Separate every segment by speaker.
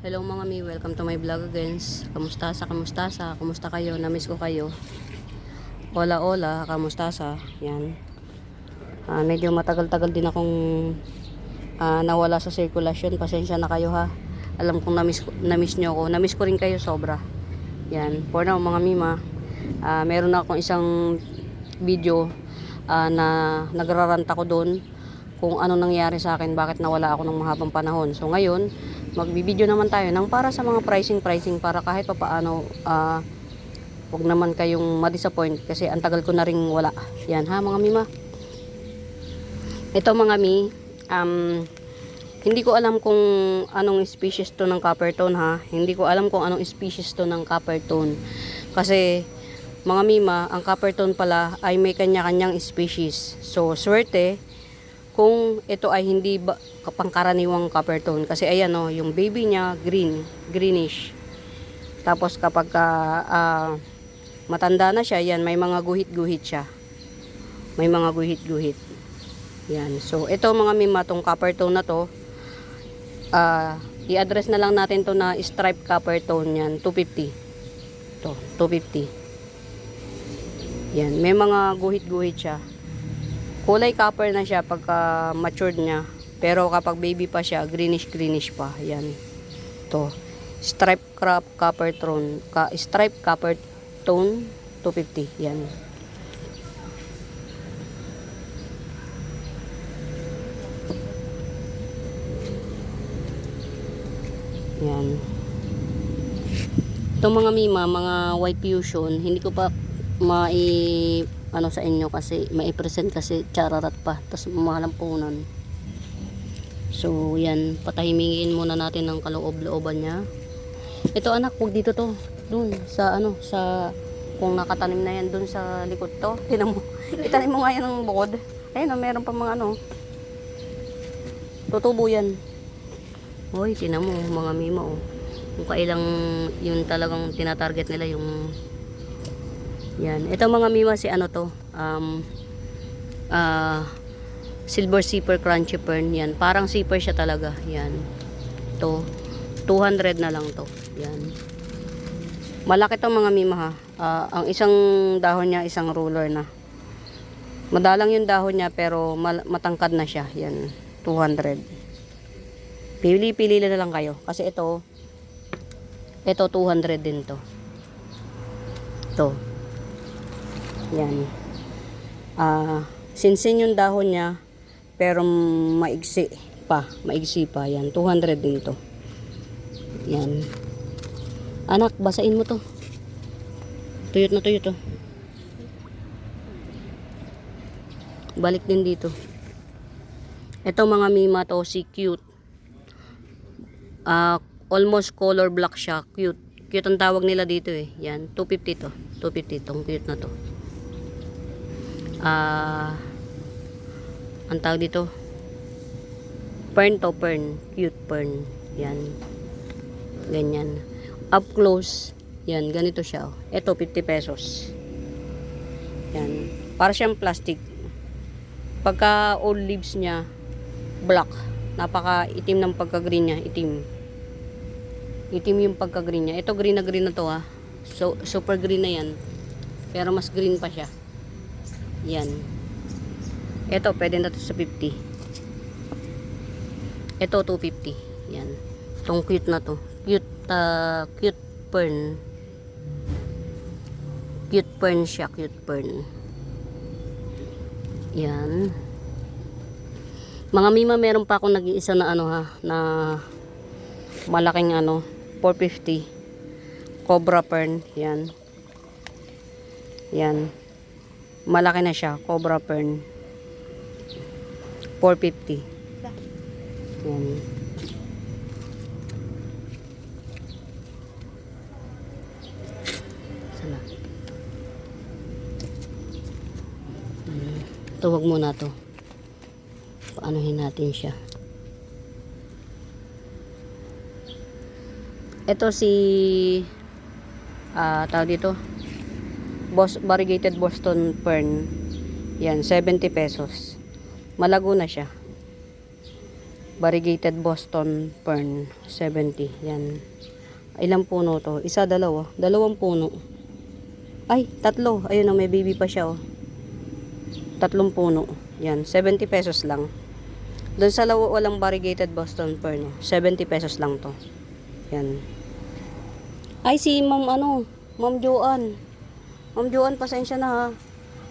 Speaker 1: Hello mga mi, welcome to my vlog again. Kamusta sa kamusta sa, kamusta kayo? Namiss ko kayo. Hola hola, kamusta sa? Yan. Ah, medyo matagal-tagal din akong ah, nawala sa circulation. Pasensya na kayo ha. Alam kong namiss, namiss nyo ako. Namiss ko rin kayo sobra. Yan. For now mga mima, ah, meron akong isang video ah, na nagraranta ko doon kung ano nangyari sa akin, bakit nawala ako ng mahabang panahon. So ngayon, magbibideo naman tayo ng para sa mga pricing pricing para kahit pa paano ah wag naman kayong ma-disappoint kasi ang tagal ko na ring wala. Yan ha mga mima. Ito mga mi, um, hindi ko alam kung anong species to ng copper tone ha. Hindi ko alam kung anong species to ng copper tone. Kasi mga mima, ang copper tone pala ay may kanya-kanyang species. So, swerte kung ito ay hindi ba, pangkaraniwang copper tone. Kasi ayan o, yung baby niya green, greenish. Tapos kapag ka, ah, matanda na siya, yan, may mga guhit-guhit siya. May mga guhit-guhit. Yan. So, ito mga mima, tong copper tone na to, ah, i-address na lang natin to na stripe copper tone yan, 250. To, 250. Yan, may mga guhit-guhit siya. Kulay copper na siya pagka matured niya. Pero kapag baby pa siya, greenish-greenish pa. Yan. To. Stripe crop copper tone. Ka, stripe copper tone 250. Yan. Yan. Itong mga mima, mga white fusion, hindi ko pa mai ano sa inyo kasi mai-present kasi chararat pa tapos mahalampunan so yan patahimingin muna natin ng kaloob-looban niya. Ito anak huwag dito to. Dun sa ano sa kung nakatanim na yan dun sa likod to. Tinan mo itanim mo nga yan ng bukod. Ayun oh, meron pa mga ano. Tutubo yan. Hoy, tinan mo mga mima oh. Kung kailang yun talagang tinatarget nila yung yan. Ito mga mima si ano to? Um, ah, silver zipper crunchy fern. Yan. Parang zipper siya talaga. Yan. To. 200 na lang to. Yan. Malaki to mga mima ha. Ah, ang isang dahon niya isang ruler na. Madalang yung dahon niya pero matangkad na siya. Yan. 200. Pili-pili na lang kayo. Kasi ito, ito 200 din to. To. Yan. Ah, sinsin yung dahon niya pero maigsi pa, maigsi pa yan. 200 din to. Yan. Anak, basain mo to. Tuyot na tuyot to. Balik din dito. Ito mga mima to, si cute. Ah, almost color black siya. Cute. Cute ang tawag nila dito eh. Yan, 250 to. 250 tong cute na to. Ah, ang tawag dito. Fern to fern. Cute fern. Yan. Ganyan. Up close. Yan, ganito siya. oh. Ito, 50 pesos. Yan. Para siyang plastic. Pagka old leaves niya, black. Napaka itim ng pagka-green niya. Itim. Itim yung pagka-green niya. Ito green na green na to ha. So, super green na yan. Pero mas green pa siya. Yan. Ito, pwede na to sa 50. Ito, 250. Yan. Itong cute na to. Cute, ah, cute fern. Cute fern siya, cute fern. Yan. Mga mima, meron pa akong nag-iisa na ano ha, na malaking ano, 450. Cobra fern. Yan. Yan. Malaki na siya, cobra fern. 450. Yan. Sana. Hmm. Ito, wag muna to. Paanohin natin siya. Ito si ah tawag dito Bos variegated Boston Fern. Yan, 70 pesos. Malago na siya. Variegated Boston Fern, 70. Yan. Ilang puno to? Isa, dalawa. Dalawang puno. Ay, tatlo. Ayun o, may baby pa siya o. Tatlong puno. Yan, 70 pesos lang. Doon sa lawa walang variegated Boston Fern, oh, 70 pesos lang to. Yan. Ay, si Ma'am ano, Ma'am Joan. Ma'am Joan, pasensya na ha.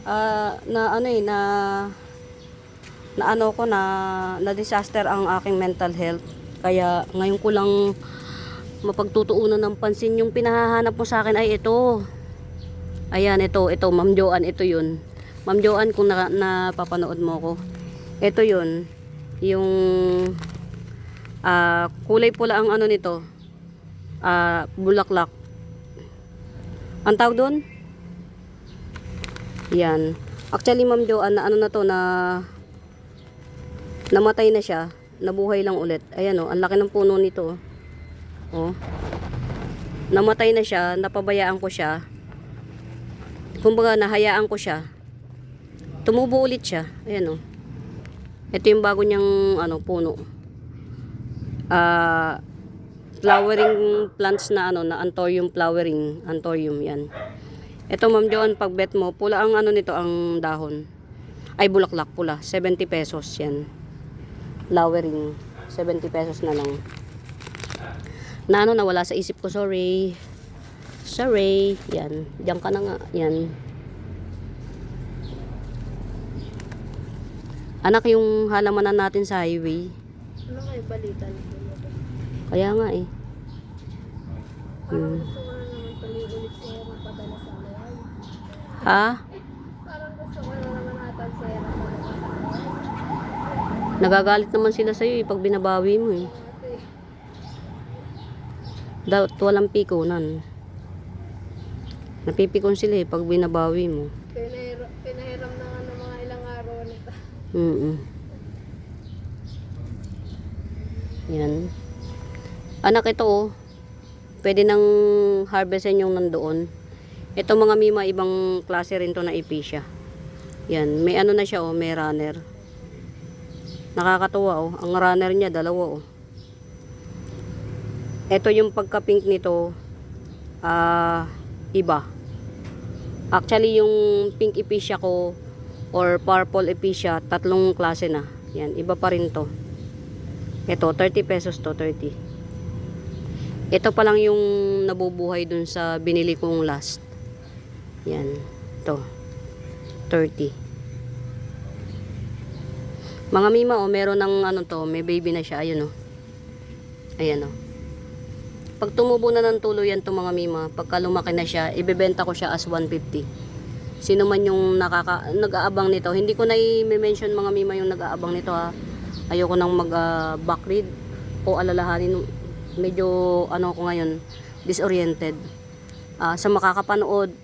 Speaker 1: Ah, na ano eh, na na ano ko na na disaster ang aking mental health. Kaya ngayon ko lang mapagtutuunan ng pansin yung pinahahanap mo sa akin ay ito. Ayan, ito, ito, Ma'am Joan, ito yun. Ma'am Joan, kung na, napapanood mo ko. Ito yun, yung ah, kulay pula ang ano nito. Ah, bulaklak. Ang tawag doon? Yan. Actually, Ma'am Joan, na ano na to na namatay na siya. Nabuhay lang ulit. Ayan oh, ang laki ng puno nito. Oh. Namatay na siya, napabayaan ko siya. Kumbaga, nahayaan ko siya. Tumubo ulit siya. Ayan oh. Ito yung bago niyang ano, puno. Ah, flowering plants na ano, na anthurium flowering, anthurium 'yan. Ito Ma'am Joan, pag bet mo, pula ang ano nito, ang dahon. Ay bulaklak pula, 70 pesos 'yan. Flowering, 70 pesos na lang. Na ano, nawala sa isip ko, sorry. Sorry, 'yan. Diyan ka na nga, 'yan. Anak yung halamanan natin sa highway.
Speaker 2: Ano kayo balita nito?
Speaker 1: Kaya nga eh. Hmm.
Speaker 2: gusto ko na naman pali-ulit sa'yo magpadala sa akin.
Speaker 1: Ha?
Speaker 2: Parang gusto ko na naman ata sa'yo.
Speaker 1: Nagagalit naman sila sa'yo eh pag binabawi mo eh. Dapat walang pikunan. Napipikon sila eh pag binabawi mo.
Speaker 2: pinahir- pinahiram na nga ng mga ilang araw nito.
Speaker 1: Mm Yan. Anak ito oh. Pwede nang harvestin yung nandoon. Ito mga mima, ibang klase rin to na ipisya. Yan. May ano na siya oh, may runner. Nakakatuwa oh. Ang runner niya, dalawa oh. Ito yung pagka-pink nito, ah, iba. Actually, yung pink epicea ko or purple epicea, tatlong klase na. Yan, iba pa rin to. Ito, 30 pesos to, 30. Ito pa lang yung nabubuhay dun sa binili kong last. Yan, to. 30. Mga mima, oh, meron ng ano to, may baby na siya, ayun oh. Ayan oh. Pag tumubo na ng tuluyan to mga mima, pagka lumaki na siya, ibebenta ko siya as 150. Sino man yung nakaka, nag-aabang nito. Hindi ko na i-mention mga mima yung nag-aabang nito ha. Ayoko nang mag uh, backread o alalahanin. Medyo ano ko ngayon, disoriented. Ah, sa makakapanood,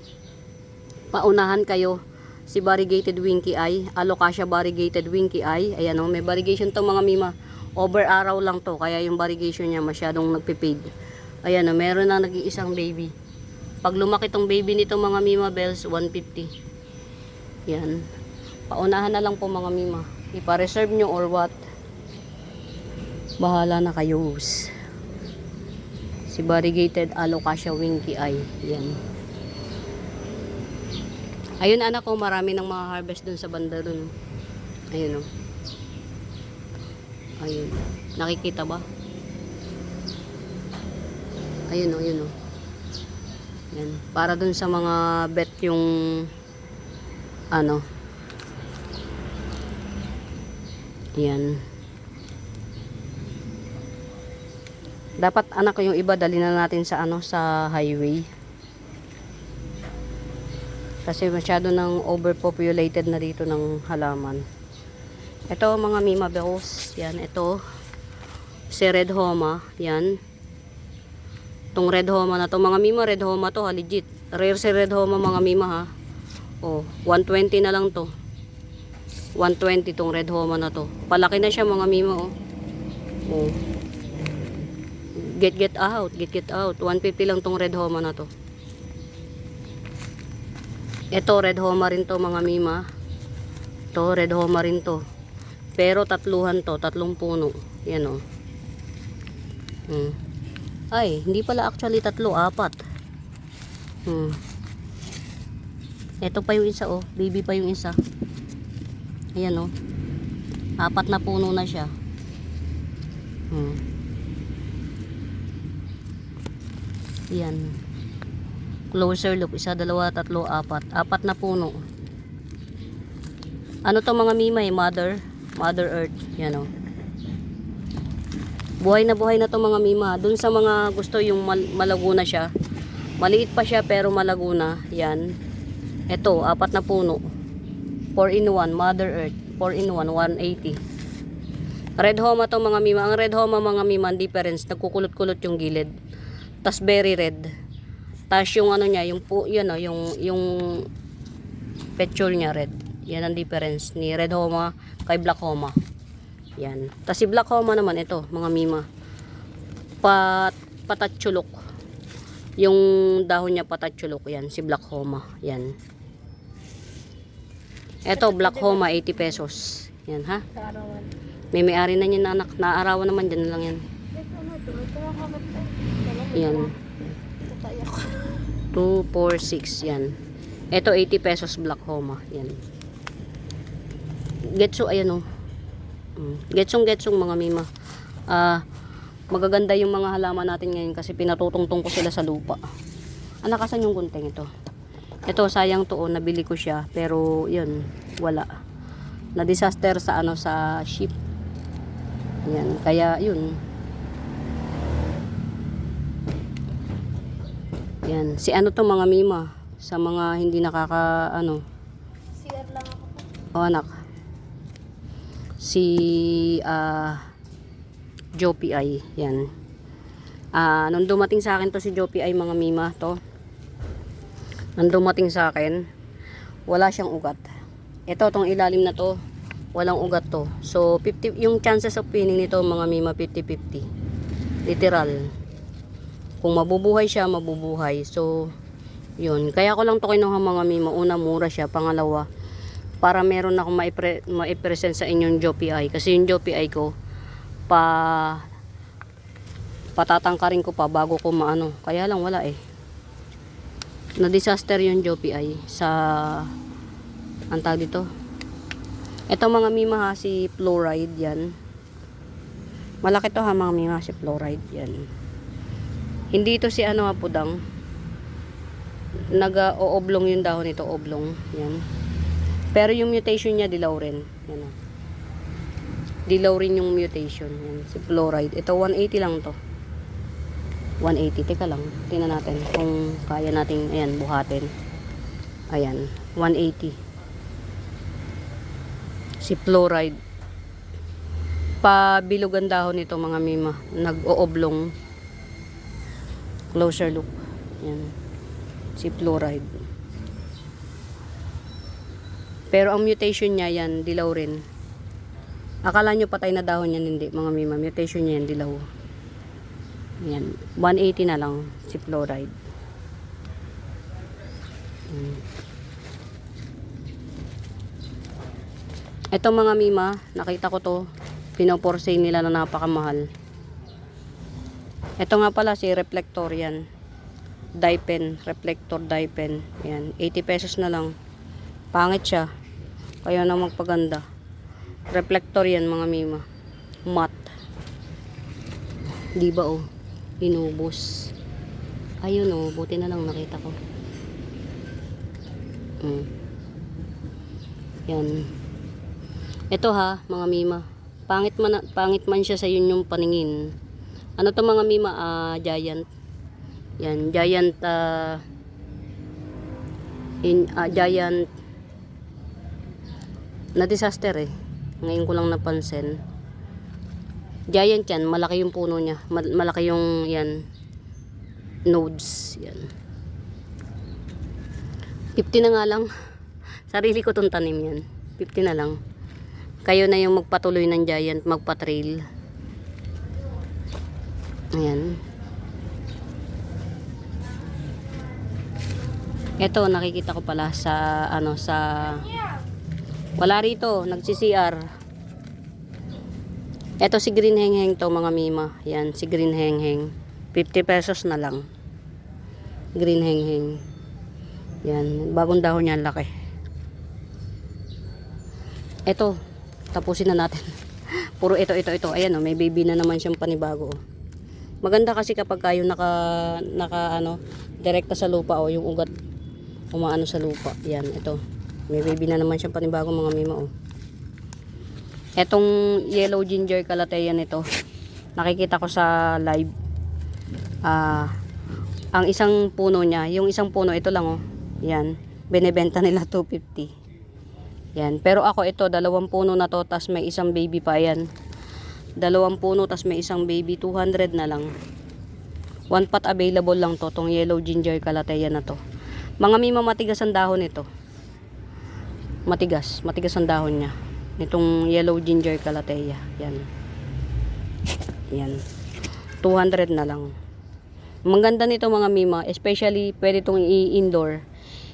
Speaker 1: paunahan kayo si variegated winky eye, alocasia variegated winky eye. Ayan o, may variegation to mga mima. Over araw lang to, kaya yung variegation niya masyadong nagpipade. Ayan o, meron na nag-iisang baby. Pag lumaki tong baby nito mga mima bells, 150. Yan. Paunahan na lang po mga mima. Ipa-reserve nyo or what. Bahala na kayo. Si variegated alocasia winky eye. Yan. Ayun anak ko, marami ng mga harvest dun sa banda dun. Ayun o. Ayun. Nakikita ba? Ayun o, ayun o. Yan. Para dun sa mga bet yung ano. Yan. Dapat anak ko yung iba dali na natin sa ano sa highway. Kasi masyado nang overpopulated na dito ng halaman. Ito mga Mima Bells. Yan, ito. Si Red Homa. Yan. Itong Red Homa na to. Mga Mima, Red Homa to ha. Legit. Rare si Red Homa mga Mima ha. Oh, 120 na lang to. 120 tong Red Homa na to. Palaki na siya mga Mima oh. Oh. Get get out. Get get out. 150 lang tong Red Homa na to. Ito, red homa rin to mga mima. To, red homa rin to. Pero tatluhan to, tatlong puno. Yan o. Hmm. Ay, hindi pala actually tatlo, apat. Hmm. Ito pa yung isa oh, baby pa yung isa. Ayan oh. Apat na puno na siya. Hmm. Yan. Closer look, isa, dalawa, tatlo, apat. Apat na puno. Ano to mga mimay? Mother? Mother Earth. Yan o. Buhay na buhay na to mga mima. Dun sa mga gusto yung mal- malago na siya. Maliit pa siya pero malago na. Yan. Ito, apat na puno. 4 in 1, Mother Earth. 4 in 1, 180. Red Homa to mga mima. Ang red Homa mga mima, difference, nagkukulot-kulot yung gilid. Tas very red. Tas yung ano niya, yung po, yan o, yung, yung petrol niya red. Yan ang difference ni Red Homa kay Black Homa. Yan. Tas si Black Homa naman ito, mga mima. Pat patatsulok. Yung dahon niya patatsulok yan, si Black Homa. Yan. Ito, Black Homa, 80 pesos. Yan, ha? May may-ari na niyan na anak. Naarawan naman dyan lang yan. Yan.
Speaker 2: Tatayak.
Speaker 1: 2, 4, 6. Yan. Ito, 80 pesos Black Homa. Yan. Getso, ayan o. Mm. Getsong, getsong mga mima. Ah, magaganda yung mga halaman natin ngayon kasi pinatutungtong ko sila sa lupa. Anak, asan yung gunting ito? Ito, sayang to, oh, nabili ko siya. Pero, yun, wala. Na-disaster sa, ano, sa ship. Yan, kaya, yun. Yan, si ano to mga mima. Sa mga hindi nakaka, ano,
Speaker 2: CR lang ako po.
Speaker 1: o anak. Si, ah, Joe PI. Yan. Ah, nung dumating sa akin to si Joe PI mga mima to. Nung dumating sa akin, wala siyang ugat. Ito, tong ilalim na to, walang ugat to. So, 50, yung chances of pinning nito mga mima 50-50. Literal. Kung mabubuhay siya, mabubuhay. So, yun. Kaya ko lang to kinuha mga mima. Una, mura siya. Pangalawa, para meron akong maipre, maipresent sa inyong JOPI. Kasi yung JOPI ko, pa patatangkarin ko pa bago ko maano. Kaya lang wala eh. Na disaster yung JOPI sa ang tawag dito. Ito mga mima ha, si fluoride yan. Malaki to ha mga mima, si fluoride yan. Hindi ito si ano ha, pudang. Naga-ooblong yung dahon nito, oblong. Yan. Pero yung mutation niya, dilaw rin. Yan o. Dilaw rin yung mutation. Yan, si fluoride. Ito, 180 lang to. 180. Teka lang. Tingnan natin kung kaya nating, ayan, buhatin. Ayan, 180. Si fluoride. Pabilog ang dahon nito mga mima. Nag-ooblong. Closer look. Yan. Si fluoride. Pero ang mutation niya yan, dilaw rin. Akala nyo patay na dahon yan, hindi mga mima. Mutation niya yan, dilaw. Yan. 180 na lang si fluoride. Hmm. Ito mga mima, nakita ko to. Pinoporsay nila na napakamahal. Ito nga pala si reflector yan. Dye reflector dye pen. Yan, 80 pesos na lang. Pangit siya. Kaya na magpaganda. Reflector yan mga mima. Matte. Di ba oh? Inubos. Ayun oh, buti na lang nakita ko. Mm. Yan. Ito ha, mga mima. Pangit man, pangit man siya sa yun yung paningin. Ano to mga mima? Ah, giant. Yan, giant ah, in, ah, giant na disaster eh. Ngayon ko lang napansin. Giant yan, malaki yung puno niya. Mal- malaki yung yan nodes. Yan. 50 na nga lang. Sarili ko tong tanim yan. 50 na lang. Kayo na yung magpatuloy ng giant, magpa-trail. Ayan. Ito, nakikita ko pala sa, ano, sa... Wala rito, nagsi-CR. Eto si Green Heng Heng to mga mima. Yan, si Green Heng Heng. 50 pesos na lang. Green Heng Heng. Yan, bagong dahon niya, ang laki. Eto, tapusin na natin. Puro ito, ito, ito. Ayan oh, may baby na naman siyang panibago. oh. Maganda kasi kapag kayo naka, naka ano, direkta sa lupa o yung ugat umaano sa lupa. Yan, ito. May baby na naman siyang panibago mga mima oh. Etong yellow ginger calathea nito, nakikita ko sa live. Ah, ang isang puno niya, yung isang puno ito lang oh. Yan, binebenta nila 250. Yan, pero ako ito, dalawang puno na to, tas may isang baby pa yan. Dalawang puno, tas may isang baby, 200 na lang. One pot available lang to, tong yellow ginger calathea na to. Mga mima matigas ang dahon nito. Matigas, matigas ang dahon niya. Nitong yellow ginger calathea. Yan. Yan. 200 na lang. Maganda nito mga mima, especially pwede itong i-indoor.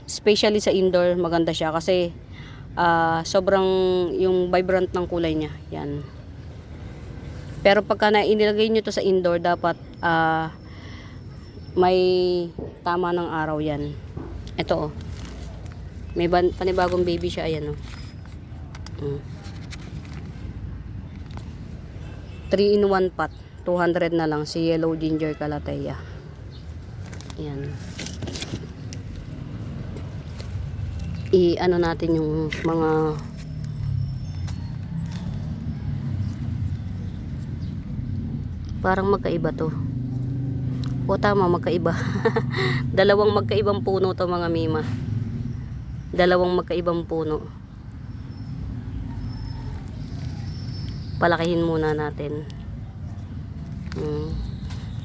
Speaker 1: Especially sa indoor, maganda siya kasi ah, sobrang yung vibrant ng kulay niya. Yan. Pero pagka na inilagay nyo to sa indoor, dapat ah, may tama ng araw yan. Ito oh. May panibagong baby siya, ayan oh. Mm. 3 in 1 pot. 200 na lang si yellow ginger calathea. Yan. I ano natin yung mga parang magkaiba to. O tama, magkaiba. Dalawang magkaibang puno to mga mima. Dalawang magkaibang puno. Palakihin muna natin. Mm.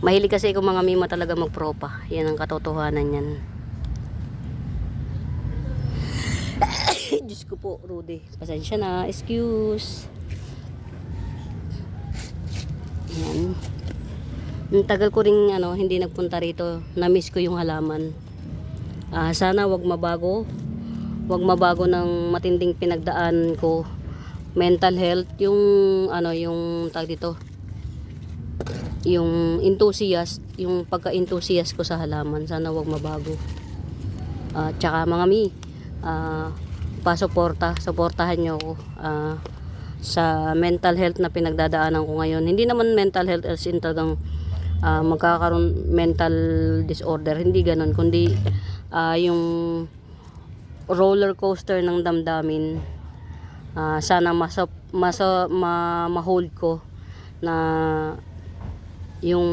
Speaker 1: Mahilig kasi ako mga mima talaga magpropa. Yan ang katotohanan yan. Diyos ko po, Rudy. Pasensya na. Excuse. Yan. Ang tagal ko rin ano, hindi nagpunta rito. Na-miss ko yung halaman. Ah, sana wag mabago. Wag mabago ng matinding pinagdaan ko. Mental health, yung ano, yung tag dito. Yung enthusiast, yung pagka-enthusiast ko sa halaman, sana wag mabago. Ah, tsaka mga mi, ah, pasuporta, suportahan nyo ako ah, sa mental health na pinagdadaanan ko ngayon. Hindi naman mental health as in talagang ah, magkakaroon mental disorder, hindi ganun, kundi ah, yung roller coaster ng damdamin. Ah, sana masa, masa, ma, ma-hold ko na yung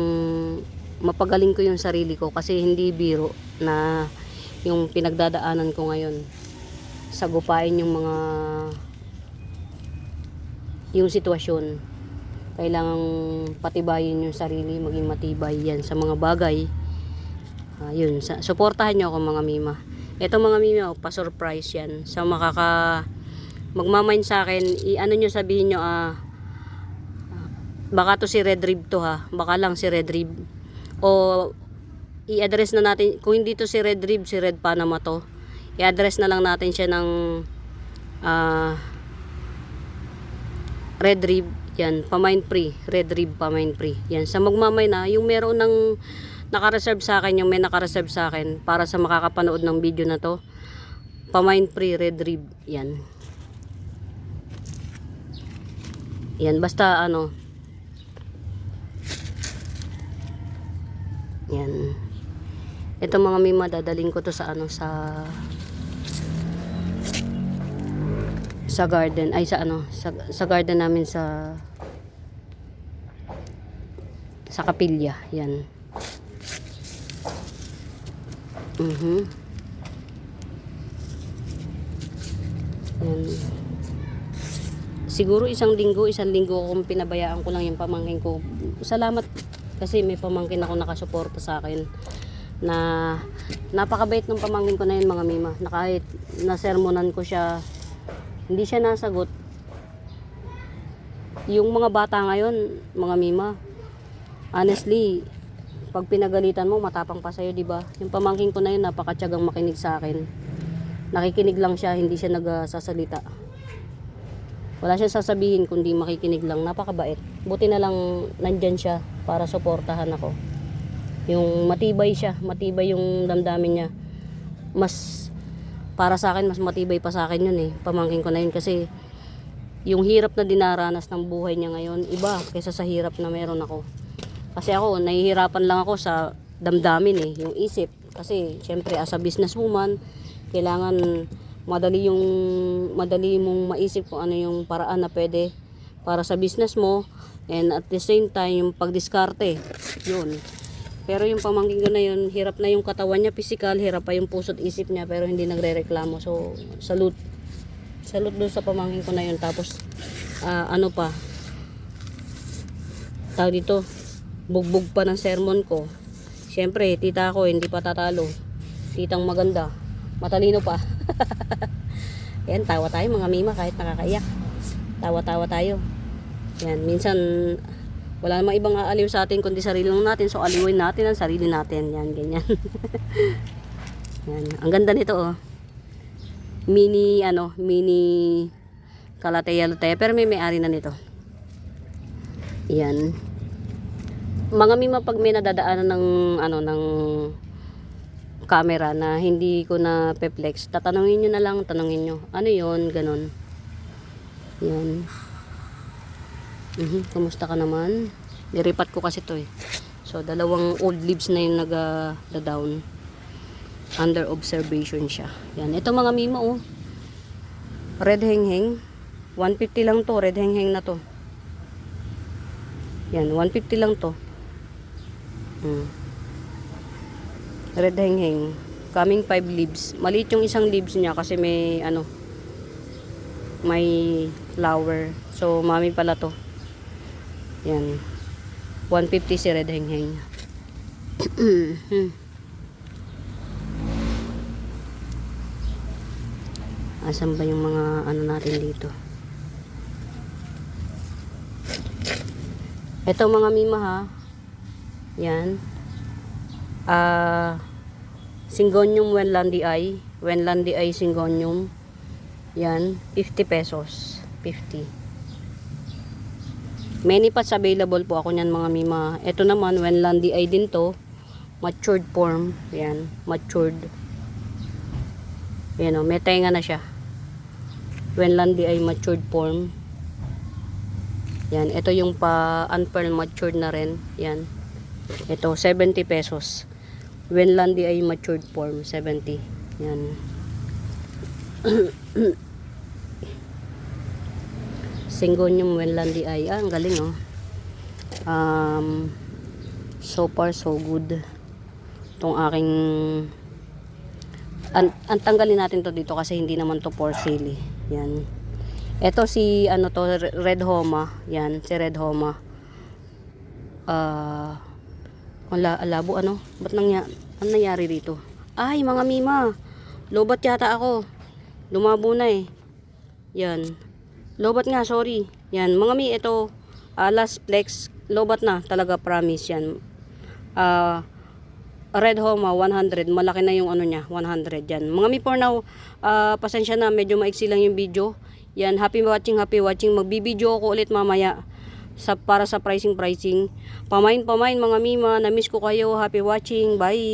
Speaker 1: mapagaling ko yung sarili ko kasi hindi biro na yung pinagdadaanan ko ngayon sagupain yung mga yung sitwasyon kailangang patibayin yung sarili maging matibay yan sa mga bagay. Ah, yun sa, suportahan nyo ako mga mima. Eto mga mima oh, pa-surprise yan. Sa makaka magmamind sa akin i-ano nyo sabihin nyo ah baka to si Red Rib to ha. Baka lang si Red Rib. O i-address na natin kung hindi to si Red Rib si Red Panama to. I-address na lang natin siya ng ah, Red Rib yan pamain free. Red Rib pamain free. Yan sa magmamay na yung meron ng naka-reserve sa akin yung may naka-reserve sa akin para sa makakapanood ng video na to pamain free Red Rib. Yan. Yan basta ano. Yan. Ito mga mima, dadaling ko to sa ano, sa sa garden, ay sa ano, sa, sa garden namin sa sa kapilya. Yan. Mhm. Yan. Siguro isang linggo, isang linggo kung pinabayaan ko lang yung pamangkin ko. Salamat kasi may pamangkin ako nakasuporta sa akin na napakabait ng pamangkin ko na yun mga mima na kahit nasermonan ko siya hindi siya nasagot. Yung mga bata ngayon mga mima honestly pag pinagalitan mo matapang pa sa'yo di ba? Yung pamangkin ko na yun napakatyagang makinig sa akin. Nakikinig lang siya hindi siya nagsasalita. Wala siya sasabihin kundi makikinig lang. Napakabait. Buti na lang nandyan siya para suportahan ako. Yung matibay siya, matibay yung damdamin niya. Mas, para sa akin, mas matibay pa sa akin yun eh. Pamangkin ko na yun kasi yung hirap na dinaranas ng buhay niya ngayon, iba kaysa sa hirap na meron ako. Kasi ako, nahihirapan lang ako sa damdamin eh, yung isip. Kasi, syempre, as a businesswoman, kailangan madali yung madali mong maisip kung ano yung paraan na pwede para sa business mo and at the same time yung pagdiskarte yun pero yung pamangkin ko na yun hirap na yung katawan niya physical hirap pa yung puso't isip niya pero hindi nagrereklamo. So salute. Salute doon sa pamangkin ko na yun. Tapos ah, ano pa? Tawag dito bugbog pa ng sermon ko. Syempre tita ko hindi pa tatalo. Titang maganda. Matalino pa. Yan tawa tayo mga mima kahit nakakaiyak. Tawa-tawa tayo. Yan minsan wala namang ibang aaliw sa atin kundi sarili lang natin. So aliwin natin ang sarili natin. Yan ganyan. Yan. Ang ganda nito oh. Mini ano mini kalateya lutaya pero may may-ari na nito. Yan. Mga mima pag may nadadaanan ng ano ng camera na hindi ko na peplex, tatanungin nyo na lang, tanungin nyo. Ano yon Ganon. Yan. Mhm, Kumusta ka naman? Niripat ko kasi to eh. So, dalawang old leaves na yung nag-down. Under observation siya. Yan. Ito mga mima oh. Red hengheng. 150 lang to. Red hengheng na to. Yan. 150 lang to. Hmm. Red hengheng. Coming 5 leaves. Maliit yung isang leaves niya kasi may ano may flower. So, mami pala to. Yan. 150 si red hengheng. Asan ba yung mga ano natin dito? Ito mga mima ha. Yan. Ah, Singonium Wenlandi Eye. Wenlandi Eye Singonium. Yan, 50 pesos. 50. Many pots available po ako niyan mga mima. Ito naman, Wenlandi Eye din to. Matured form. Yan, matured. Yan o, may tenga na siya. Wenlandi Eye matured form. Yan, ito yung pa unpearl matured na rin. Yan. Ito, 70 pesos. Wenlandi ay matured form, 70. Yan. Singonium Wenlandi ay, ah, ang galing oh. Um, so far so good. Itong aking an, an tanggalin natin to dito kasi hindi naman to for sale eh. Yan. Ito si ano to Red Homa. Yan, si Red Homa. Ah wala alabo ano? Ba't nangya ano nangyari dito? Ay, mga mima. Lobat yata ako. Lumabo na eh. Yan. Lobat nga, sorry. Yan, mga mi, ito alas flex. Lobat na, talaga promise yan. Ah Red Homa 100, malaki na yung ano niya, 100 yan. Mga mi for now, ah, pasensya na, medyo maiksi lang yung video. Yan, happy watching, happy watching. Magbibideo ako ulit mamaya sa para sa pricing pricing. Pamain pamain mga mima, na miss ko kayo. Happy watching. Bye.